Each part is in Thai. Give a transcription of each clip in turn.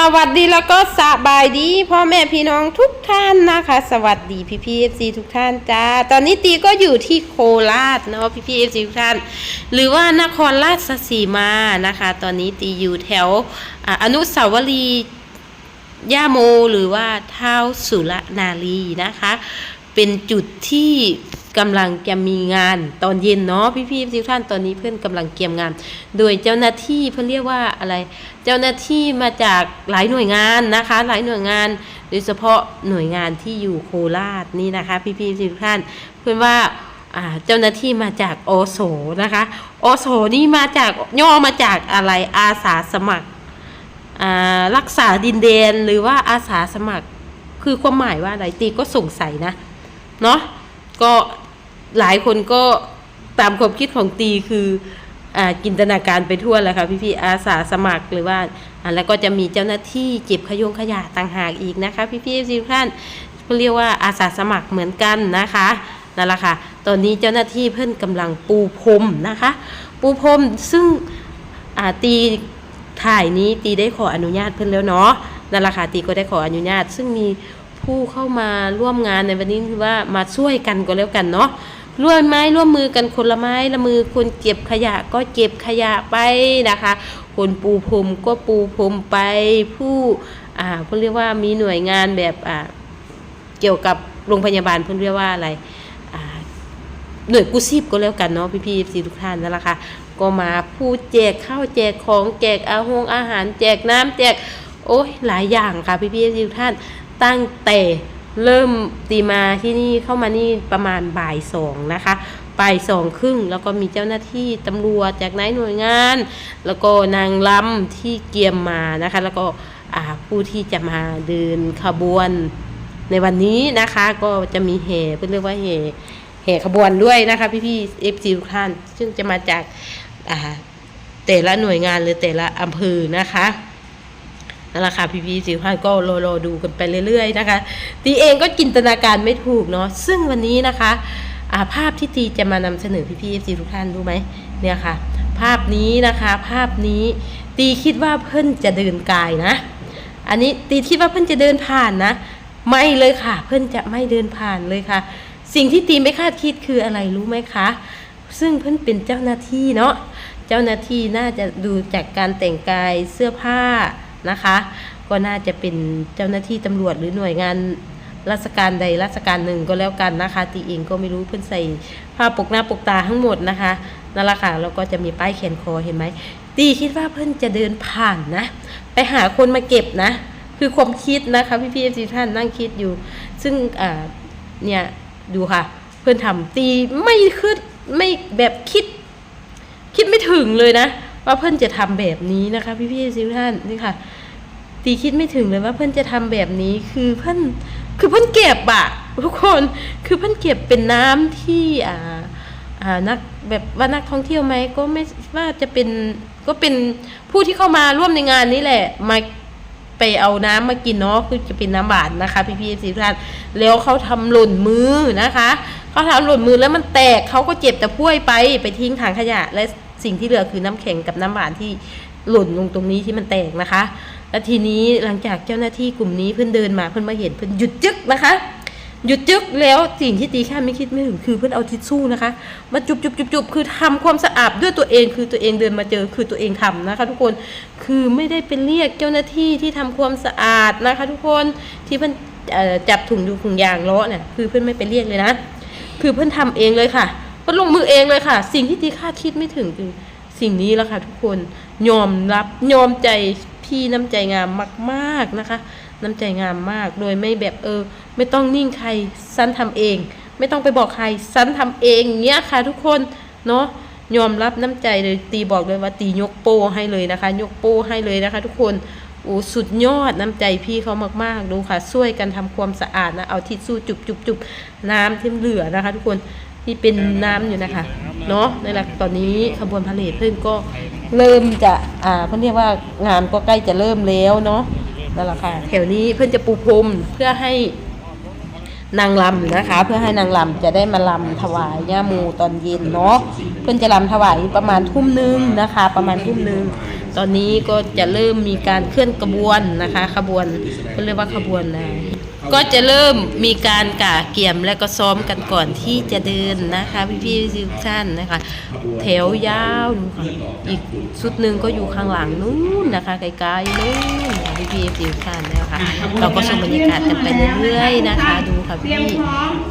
สวัสดีแล้วก็สบายดีพ่อแม่พี่น้องทุกท่านนะคะ สวัสดีพี่พีเอฟซีทุกท่านจ้าตอนนี้ตีก็อยู่ที่โคราชเนาะพี่พีเอฟซีทุกท่าน หรือว่านครราชสีมานะคะ ตอนนี้ตีอยู่แถวออนุสาวรีย์ย่าโมหรือว่าเท้าสุรนารีนะคะ เป็นจุดที่ กำลังจะมีงานตอนเย็นเนาะพี่ๆทุกท่านตอนนี้เพื่อนกำลังเตรียมงาน โดยเจ้าหน้าที่เพื่อเรียกว่าอะไร เจ้าหน้าที่มาจากหลายหน่วยงานนะคะ หลายหน่วยงาน โดยเฉพาะหน่วยงานที่อยู่โคราชนี่นะคะ พี่ๆทุกท่านเพื่อนว่าเจ้าหน้าที่มาจากโอโสนะคะโอโสนี่มาจากย่อมาจากอะไรอาสาสมัครอ่ารักษาดินแดนหรือว่าอาสาสมัครคือความหมายว่าอะไรตีก็สงสัยนะเนาะก็ หลายคนก็ตามความคิดของตีคืออ่าจินตนาการไปทั่วแล้วค่ะพี่ๆอาสาสมัครหรือว่าแล้วก็จะมีเจ้าหน้าที่เก็บขยงขยะต่างหากอีกนะคะ พี่ๆทุกท่านเขาเรียกว่าอาสาสมัครเหมือนกันนะคะนั่นแหละค่ะ ตอนนี้เจ้าหน้าที่เพิ่อนกำลังปูพรมนะคะ ปูพรมซึ่งตีถ่ายนี้ตีได้ขออนุญาตเพิ่อนแล้วเนาะนั่นแหละค่ะตีก็ได้ขออนุญาต ซึ่งมีผู้เข้ามาร่วมงานในวันนี้ว่ามาช่วยกันก็แล้วกันเนาะ ร่วมไม้ร่วมมือกันคนละไม้ละมือคนเก็บขยะก็เก็บขยะไปนะคะ คนปูพรมก็ปูพรมไปผู้อ่าเพิ่นเรียกว่ามีหน่วยงานแบบอ่าเกี่ยวกับโรงพยาบาลเพิ่นเรียกว่าอะไรอ่าหน่วยกู้ชีพก็แล้วกันเนาะพี่พี่สีทุกท่านนั่นแหละค่ะก็มาพูดแจกข้าวแจกของแจกอาหงอาหาร แจกน้ำแจกโอ้ยหลายอย่างค่ะพี่พี่สีทุกท่านตั้งแต่ เริ่มตีมาที่นี่เข้ามานี่ประมาณบ่ายสองนะคะบ่ายสองครึ่งแล้วก็มีเจ้าหน้าที่ตำรวจจากไหนหน่วยงาน แล้วก็นางลำที่เกียมมานะคะ แล้วก็ผู้ที่จะมาเดินขบวนในวันนี้นะคะ ก็จะมีแห่เพื่อเรียกว่าแห่แห่ขบวนด้วยนะคะพี่พี่เอฟซีทุกท่านซึ่งจะมาจากแต่ละหน่วยงานหรือแต่ละอำเภอนะคะ นั่นแหละค่ะพี่พี่สิวท่านก็รอรอดูกันไปเรื่อยๆนะคะตีเองก็จินตนาการไม่ถูกเนาะซึ่งวันนี้นะคะอาภาพที่ตีจะมานำเสนอพี่พี่เอฟซีทุกท่านรู้ไหมเนี่ยค่ะ ภาพนี้นะคะ ภาพนี้ ตีคิดว่าเพิ่นจะเดินกายนะ อันนี้ตีคิดว่าเพื่อนจะเดินผ่านนะ ไม่เลยค่ะ เพื่อนจะไม่เดินผ่านเลยค่ะ สิ่งที่ตีไม่คาดคิดคืออะไรรู้ไหมคะ ซึ่งเพื่อนเป็นเจ้าหน้าที่เนาะเจ้าหน้าที่น่าจะดูจากการแต่งกายเสื้อผ้า นะคะ ก็น่าจะเป็นเจ้าหน้าที่ตำรวจหรือหน่วยงานราชการใดราชการหนึ่งก็แล้วกันนะคะ ตีเองก็ไม่รู้เพื่อนใส่ผ้าปกหน้าปกตาทั้งหมดนะคะนั่นแหละค่ะแล้วก็จะมีป้ายแขนคอเห็นไหมตีคิดว่าเพื่อนจะเดินผ่านนะ ไปหาคนมาเก็บนะ คือความคิดนะคะพี่พี่เอฟซีท่านนั่งคิดอยู่ ซึ่งเนี่ยดูค่ะ เพื่อนทำตีไม่คืดไม่แบบคิด คิดไม่ถึงเลยนะ ว่าเพื่อนจะทำแบบนี้นะคะ พี่พี่เอฟซีท่านนี่ค่ะ ตีคิดไม่ถึงเลยว่าเพื่อนจะทำแบบนี้คือเพื่อนคือเพื่อนเก็บอะทุกคนคือเพื่อนเก็บเป็นน้ำที่อ่าอ่านักแบบว่านักท่องเที่ยวไหมก็ไม่ว่าจะเป็นก็เป็นผู้ที่เข้ามาร่วมในงานนี้แหละมาไปเอาน้ำมากินเนาะคือจะเป็นน้ำหวานนะคะ พี่พี่สิท่านแล้วเขาทำหล่นมือนะคะเขาทำหล่นมือแล้วมันแตกเขาก็เจ็บแต่พ้วยไปไปทิ้งถังขยะ และสิ่งที่เหลือคือน้ำแข็งกับน้ำหวานที่หล่นลงตรงนี้ที่มันแตกนะคะ แล้วทีนี้หลังจากเจ้าหน้าที่กลุ่มนี้เพื่อนเดินมาเพื่อนมาเห็นเพื่อนหยุดจึกนะคะ หยุดจึกแล้วสิ่งที่ตีคาไม่คิดไม่ถึงคือเพื่อนเอาทิชชู่นะคะมาจุบจุบจุบจุบคือทำความสะอาดด้วยตัวเองคือตัวเองเดินมาเจอคือตัวเองทำนะคะ ทุกคนคือไม่ได้เป็นเรียกเจ้าหน้าที่ที่ทำความสะอาดนะคะ ทุกคนที่เพื่อนจับถุงดูถุงยางล้อเนี่ยคือเพื่อนไม่ไปเรียกเลยนะ คือเพื่อนทำเองเลยค่ะเพื่อนลงมือเองเลยค่ะ สิ่งที่ตีคาดคิดไม่ถึงคือสิ่งนี้แหละค่ะ ทุกคนยอมรับยอมใจ พี่น้ำใจงามมากๆนะคะ น้ำใจงามมากโดยไม่แบบเออ ไม่ต้องนิ่งใครสันทำเอง ไม่ต้องไปบอกใครสันทำเองเงี้ยค่ะทุกคนเนาะยอมรับน้ำใจเลยตีบอกเลยว่าตียกโป้ให้เลยนะคะ ยกโป้ให้เลยนะคะ ทุกคนโอ้สุดยอดน้ำใจพี่เขามากๆดูค่ะช่วยกันทำความสะอาดนะเอาทิชชู่จุบจุบจุบน้ำที่เหลือนะคะ ทุกคน ที่เป็นน้ำอยู่นะคะเนาะในหลักตอนนี้ขบวนพาเหรดเพิ่งก็เริ่มจะอ่าเขาเรียกว่างานก็ใกล้จะเริ่มแล้วเนาะนั่นแหละค่ะแถวนี้เพื่อนจะปูพรมเพื่อให้นางลำนะคะ เพื่อให้นางลำจะได้มาลำถวายย่าโมตอนเย็นเนาะเพื่อนจะลำถวายประมาณทุ่มหนึงนะคะ ประมาณทุ่มหนึงตอนนี้ก็จะเริ่มมีการเคลื่อนกระบวนนะคะ ขบวนเขาเรียกว่าขบวนอะไร ก็จะเริ่มมีการก่าเกี่ยมและก็ซ้อมกันก่อนที่จะเดินนะคะพี่พี่ๆทุกท่านนะคะ แถวยาวดูค่ะอีกชุดหนึ่งก็อยู่ข้างหลังนู้นนะคะไกลๆนู้นพี่พี่ๆทุกท่านนะคะเราก็ชมบรรยากาศกันไปเรื่อยๆนะคะ ดูค่ะพี่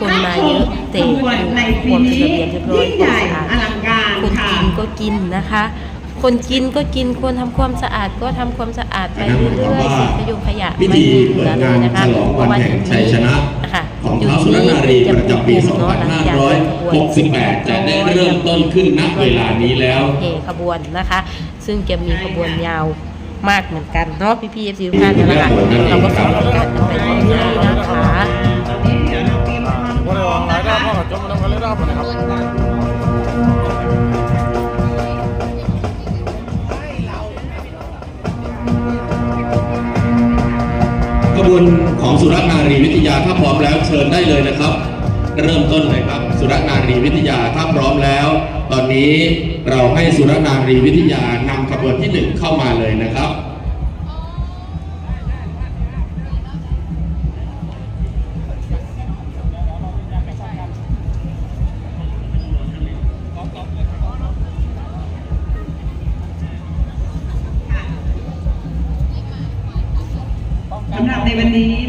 คนมาเยอะเตะดูความเป็นระเบียบเรียบร้อยยิ่งใหญ่ความสะอาดอลังการคนค่ะกินก็กินนะคะ คนกินก็กินควรทำความสะอาดก็ทำความสะอาดไปเรื่อยๆเศษขยงขยะพิไม่ธีมีเหลืเปิอดเลงายนนะคะฉลองวันแห่งชัยชนะนะคะของท้าวสุรนารีประจำปี 2568 จะได้เริ่มต้นขึ้นณเวลานี้แล้วเฮขบวนนะคะ ซึ่งจะมีขบวนยาวมากเหมือนกันเนาะพี่พี่เอฟซีทุกท่านนะคะเราก็สอนกันไปเรื่อยๆนะ บวนของสุรนารีวิทยาถ้าพร้อมแล้วเชิญได้เลยนะครับ เริ่มต้นเลยครับ สุรนารีวิทยาถ้าพร้อมแล้ว ตอนนี้เราให้สุรนารีวิทยานำขบวนที่หนึ่งเข้ามาเลยนะครับ ส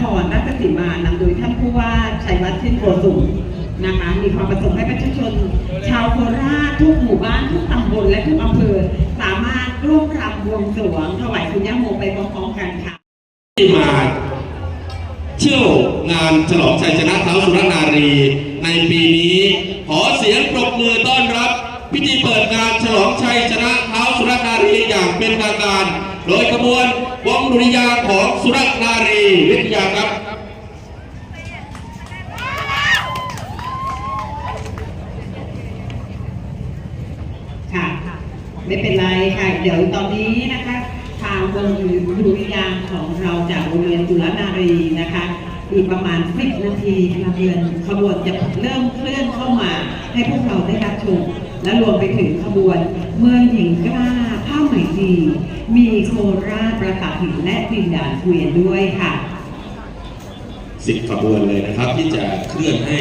ครราชสีมานำโดยท่านผู้ว่าชัยวัฒน์ชื่นโกสุมนะคะมีความประสงค์ให้ประชาชน ชาวโคราชทุกหมู่บ้านทุกตำบลและทุกอำเภอ สามารถร่วมรำบวงสรวงถวายคุณย่าโมไปพร้อมๆกันค่ะที่มาเที่ยวงานฉลองชัยชนะเท้าสุรนารี ในปีนี้ ขอเสียงปรบมือต้อนรับ พิธีเปิดงานฉลองชัยชนะเท้าสุรนารีอย่างเป็นทางการ โดยขบวนวงดุริยางของสุร วิทยาครับค่ะ ไม่เป็นไรค่ะ เดี๋ยวตอนนี้นะคะ ทางวงดุริยางของเราจากโรงเรียนจุฬนารีนะคะ อีกประมาณ 10 นาทีขบวนขบวนจะเริ่มเคลื่อนเข้ามาให้พวกเราได้รับชม และรวมไปถึงขบวนเมืองหญิงกล้าผ้าไหมดีมีโคราชประกาศหินและดินด่านเกวียนด้วยค่ะสิบขบวนเลยนะครับ ที่จะเคลื่อนให้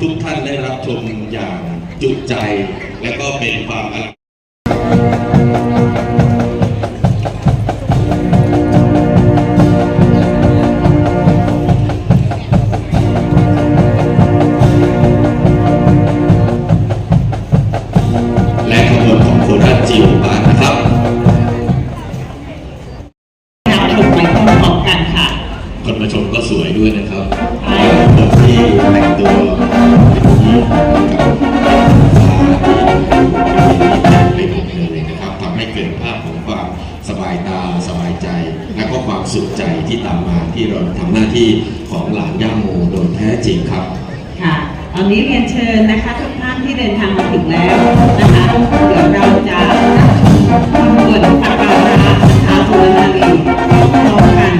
ทุกท่านได้รับชมอย่างจุใจ และก็เป็นความอลังการ สุขใจที่ตามมาที่เราทำหน้าที่ของหลานย่าโมโดยแท้จริงครับ ค่ะตอนนี้เรียนเชิญนะคะทุกท่านที่เดินทางมาถึงแล้วนะคะเดี๋ยวเราจะขบวนสักการะท้าวสุรนารีพร้อมกัน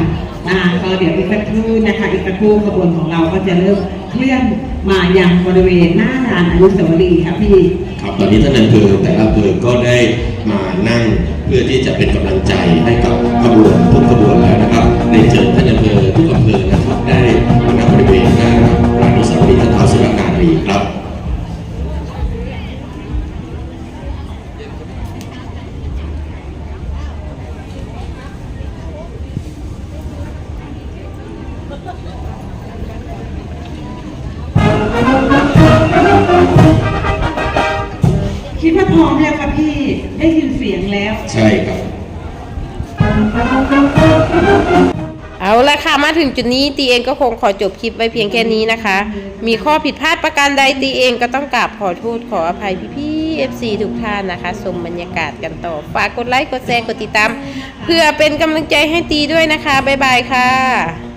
อ่าก็เดี๋ยวอีกสักครู่นะคะ อีกสักครู่ขบวนของเราก็จะเริ่มเคลื่อนมายังบริเวณหน้าลานอนุสาวรีย์ค่ะพี่ ตอนนี้ท่านอำเภอแต่ละอำเภอก็ได้มานั่งเพื่อที่จะเป็นกำลังใจให้กับขบวนทุกขบวนแล้วนะครับในเชิญท่านอำเภอ ได้ยินเสียงแล้ว ใช่ครับอเอาละค่ะ มาถึงจุดนี้ตีเองก็คงขอจบคลิปไว้เพียงแค่นี้นะคะ มีข้อผิดพลาดประการใดตีเองก็ต้องกราบขอโทษขออภัยพี่ๆ FC ทุกท่านนะคะ ชมบรรยากาศกันต่อ ฝากกดไลค์ กดแชร์ กดติดตาม เพื่อเป็นกำลังใจให้ตีด้วยนะคะ บ๊ายบายค่ะ